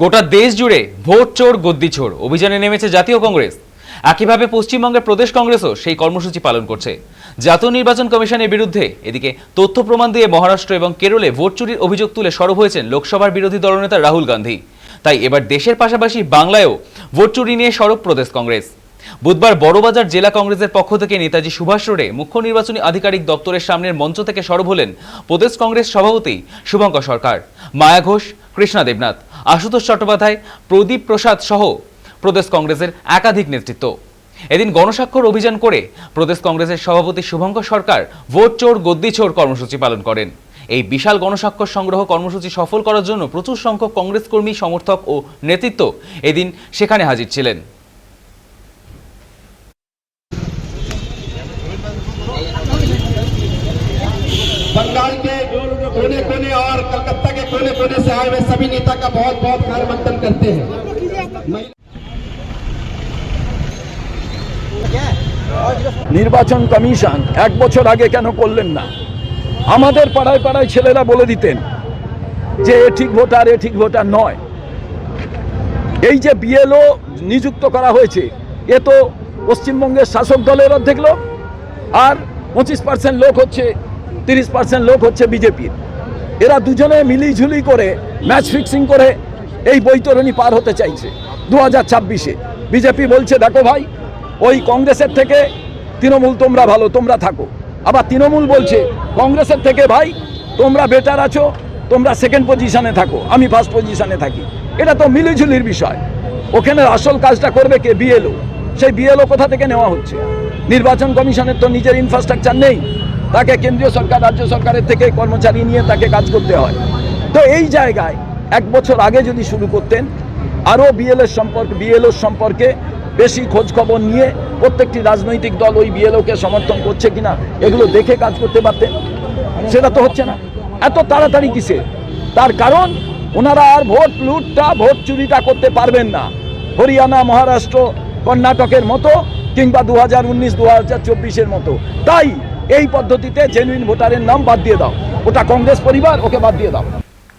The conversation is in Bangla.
গোটা দেশ জুড়ে ভোট চোর, গদ্দি চোর অভিযানে নেমেছে জাতীয় কংগ্রেস। একইভাবে পশ্চিমবঙ্গের প্রদেশ কংগ্রেসও সেই কর্মসূচি পালন করছে। জাতীয় নির্বাচন কমিশনের বিরুদ্ধে এদিকে তথ্য প্রমাণ দিয়ে মহারাষ্ট্র এবং কেরলে ভোট চুরির অভিযোগ তুলে সরব হয়েছেন লোকসভার বিরোধী দলনেতা রাহুল গান্ধী। তাই এবার দেশের পাশাপাশি বাংলায়ও ভোট চুরি নিয়ে সরব প্রদেশ কংগ্রেস। বুধবার বড়বাজার জেলা কংগ্রেসের পক্ষ থেকে নেতাজি সুভাষ রোডে মুখ্য নির্বাচনী আধিকারিক দপ্তরের সামনের মঞ্চ থেকে সরব হলেন প্রদেশ কংগ্রেস সভাপতি শুভঙ্কর সরকার। মায়া ঘোষ কৃষ্ণা দেবনাথ আশুতোষ চট্টোপাধ্যায় প্রদীপ প্রসাদ সহ প্রদেশ কংগ্রেসের একাধিক নেতৃত্ব এদিন গণস্বাক্ষর অভিযান করে প্রদেশ কংগ্রেসের সভাপতি শুভঙ্কর সরকার ভোট চোর গদ্দি চোর কর্মসূচি পালন করেন এই বিশাল গণস্বাক্ষর সংগ্রহ কর্মসূচি সফল করার জন্য প্রচুর সংখ্যক কংগ্রেস কর্মী সমর্থক ও নেতৃত্ব এদিন সেখানে হাজির ছিলেন बंगाल के कोने कोने और कलकत्ता के कोने कोने से आए हुए सभी नेता का बहुत बहुत खैर मकदम करते हैं मैं- নির্বাচন কমিশন এক বছর আগে কেন করলেন না আমাদের পাড়ায় পাড়ায় ছেলেরা বলে দিতেন যে এ ঠিক ভোটার এ ঠিক ভোটার নয় এই যে বিএলও নিযুক্ত করা হয়েছে এ তো পশ্চিমবঙ্গের শাসক দলের অর্ধেক লোক আর পঁচিশ পার্সেন্ট লোক হচ্ছে তিরিশ পার্সেন্ট লোক হচ্ছে বিজেপির এরা দুজনে মিলিঝুলি করে ম্যাচ ফিক্সিং করে এই বৈতরণী পার হতে চাইছে দু হাজার ছাব্বিশে। বিজেপি বলছে, দেখো ভাই, ওই কংগ্রেসের থেকে তৃণমূল তোমরা ভালো, তোমরা থাকো। আবার তৃণমূল বলছে, কংগ্রেসের থেকে ভাই, তোমরা বেটার আছো, তোমরা সেকেন্ড পজিশনে থাকো, আমি ফার্স্ট পজিশনে থাকি। এটা তো মিলিঝুলির বিষয়। ওখানে আসল কাজটা করবে কে? বিএলও সেই বিএলও কোথা থেকে নেওয়া হচ্ছে? নির্বাচন কমিশনের তো নিজের ইনফ্রাস্ট্রাকচার নেই। তাকে কেন্দ্রীয় সরকার, রাজ্য সরকারের থেকে কর্মচারী নিয়ে তাকে কাজ করতে হয়। তো এই জায়গায় এক বছর আগে যদি শুরু করতেন, আরও বিএলএর সম্পর্কে, বিএলওর সম্পর্কে বেশি খবর নিয়ে প্রত্যেকটি রাজনৈতিক দল ওই বিএলওকে সমর্থন করছে কিনা, এগুলো দেখে কাজ করতে পারতেন? সেটা তো হচ্ছে না। এত তাড়াতাড়ি কিসে? তার কারণ, ওনারা আর ভোট লুটটা, ভোট চুরিটা করতে পারবেন না। হরিয়ানা, মহারাষ্ট্র, কর্ণাটকের মতো কিংবা দু হাজার উনিশ, দু হাজার চব্বিশের মতো। তাই এই পদ্ধতিতে জেনুইন ভোটারের নাম বাদ দিয়ে দাও। ওটা কংগ্রেস পরিবার, ওকে বাদ দিয়ে দাও।